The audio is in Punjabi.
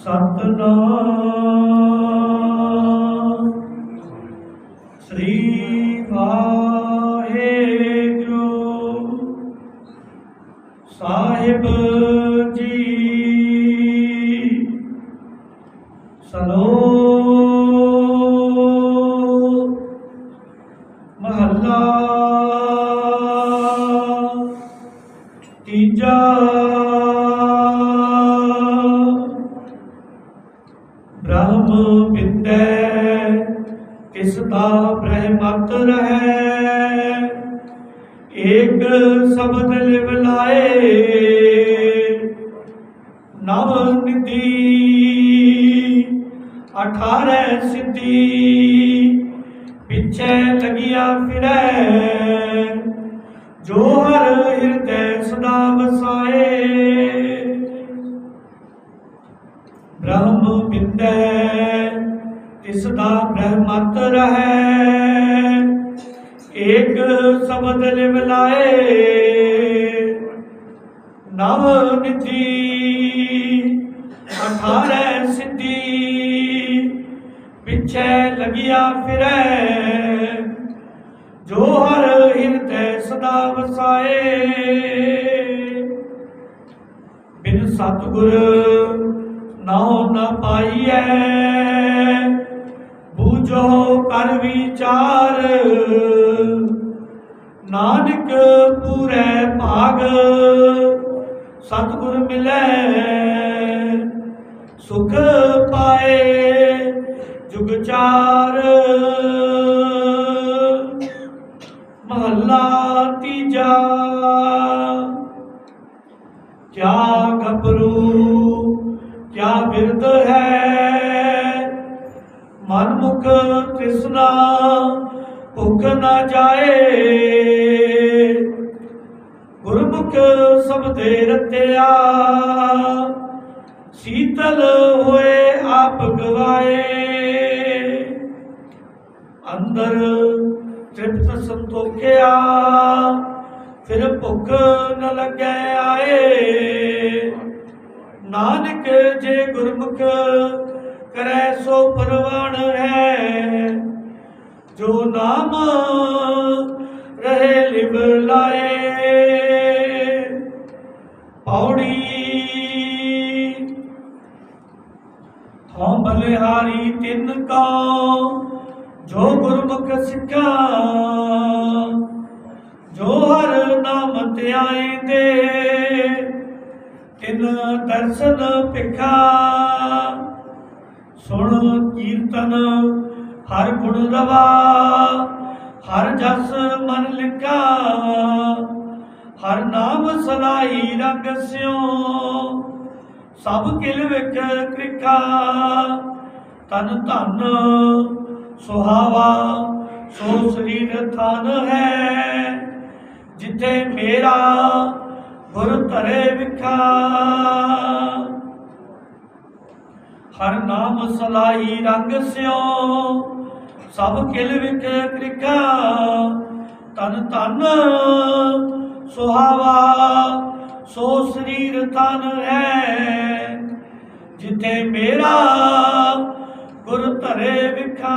ਸਤਨਾਮ। ਸ੍ਰੀ ਵਾਹਿਗੁਰੂ। ਸਾਹਿਬ ਜੀ। ਸਲੋ ਮਹੱਲਾ। ਤੀਜਾ ਬ੍ਰਹਮ ਵਿਦੈ ਕਿਸ ਦਾ ਬ੍ਰਹਮਤ ਰਹੈ? ਏਕ ਸ਼ਬਦ ਲਿਵ ਲਾਏ, ਨਵ ਨਿਧੀ, ਅਠਾਰੈ ਸਿੱਧੀ, ਪਿੱਛੇ ਲਗਿਆ ਫਿਰੈ। ਜੋ ਹਰ ਹਿਰਦੈ ਸਦਾ ਵਸਾਏ ਬ੍ਰਹਮ ਬਿੰਦੈ ਤਿਸ ਦਾ ਬ੍ਰਹਮਤ ਰਹੈ। ਏਕ ਸ਼ਬਦ ਲਿਵ ਲਾਏ, ਨਵ ਨਿਧੀ, ਅਠਾਰੈ ਸਿੱਧੀ, ਪਿੱਛੇ ਲਗਿਆ ਫਿਰੈ। ਜੋ ਹਰ ਹਿਰਦੈ ਸਦਾ ਵਸਾਏ, ਬਿਨ ਸਤਿਗੁਰ ਨਾਉ ਨ ਪਾਈਐ। ਬੂਝੋ ਕਰ ਵਿਚਾਰ। ਨਾਨਕ ਪੂਰੇ ਭਾਗ, ਸਤਿਗੁਰ ਮਿਲੈ। ਸੁਖ ਪਾਏ ਜੁਗ ਚਾਰ। ਮਹੱਲਾ ਤੀਜਾ। ਕਿਆ ਗੱਭਰੂ ਕਿਆ ਬਿਰਧ ਹੈ? ਮਨ ਮੁਖ ਤ੍ਰਿਸ਼ਨਾ ਭੁੱਖ ਨਾ ਜਾਏ। ਗੁਰਮੁਖ ਸਬਦੇ ਰਤਿਆ। ਸੀਤਲ ਹੋਏ ਆਪ ਗਵਾਏ। ਅੰਦਰ ਤ੍ਰਿਪਤ ਸੰਤੋਖਿਆ, ਫਿਰ ਭੁੱਖ ਨ ਲੱਗੈ ਆਏ। ਨਾਨਕ ਜੇ ਗੁਰਮੁਖ ਕਰੈ ਸੋ ਪਰਵਾਣ ਹੈ। ਜੋ ਨਾਮ ਰਹੇ ਲਿਵ ਲਾਏ, ਪੌੜੀ ਹਉ ਬਲਿਹਾਰੀ ਤਿੰਨ ਕਉ, ਜੋ ਗੁਰਮੁਖ ਸਿੱਖਾ, ਜੋ ਹਰ ਨਾਮ ਧਿਆਏ ਦੇ। ਤਿਨ ਦਰਸ਼ਨ ਭਿਖਾ। ਸੁਣ ਕੀਰਤਨ ਹਰ ਗੁਣ ਰਵਾ, ਹਰ ਜਸ ਮਨ ਲਿਖਾ। ਹਰ ਨਾਮ ਸਲਾਈ ਰੰਗ ਸਿਓ ਸਭ ਕਿਲ ਵਿਖ ਕ੍ਰਿਖਾ। ਤਨ ਧਨ ਸੁਹਾਵਾ, ਸੋ ਸਰੀਰ ਥਨ ਹੈ, ਜਿੱਥੇ ਮੇਰਾ ਗੁਰ ਧਰੇ ਵਿਖਾ। ਹਰ ਨਾਮ ਸਲਾਈ ਰੰਗ ਸਿਓ, ਸਭ ਕਿਲ ਵਿਖ ਕ੍ਰਿਖਾ ਤਨ ਧਨ ਸੁਹਾਵਾ, ਸੋ ਸਰੀਰ ਤਨ ਹੈ ਜਿੱਥੇ ਮੇਰਾ ਗੁਰ ਧਰੇ ਵਿਖਾ।